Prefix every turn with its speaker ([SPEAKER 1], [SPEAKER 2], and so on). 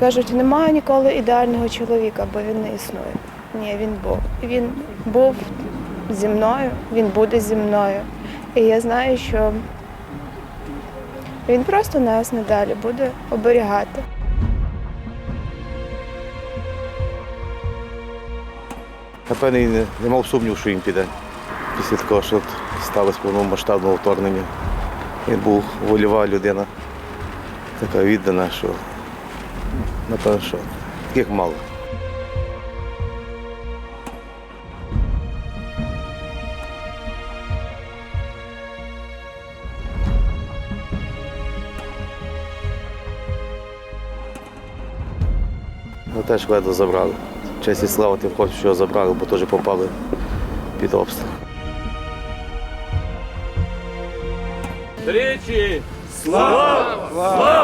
[SPEAKER 1] Кажуть, немає ніколи ідеального чоловіка, бо він не існує. Ні, він був. Він був зі мною, він буде зі мною. І я знаю, що він просто нас надалі буде оберігати.
[SPEAKER 2] Напевне, і не, мав сумнів, що він піде. Після того, що сталося повномасштабного вторгнення. Він був вольова людина, така віддана, що напевно, що таких мало. Ну теж ледве забрали. Честь і слава тим хлопцям, що його забрали, бо теж попали під обстріл.
[SPEAKER 3] Слава! Слава! Слава!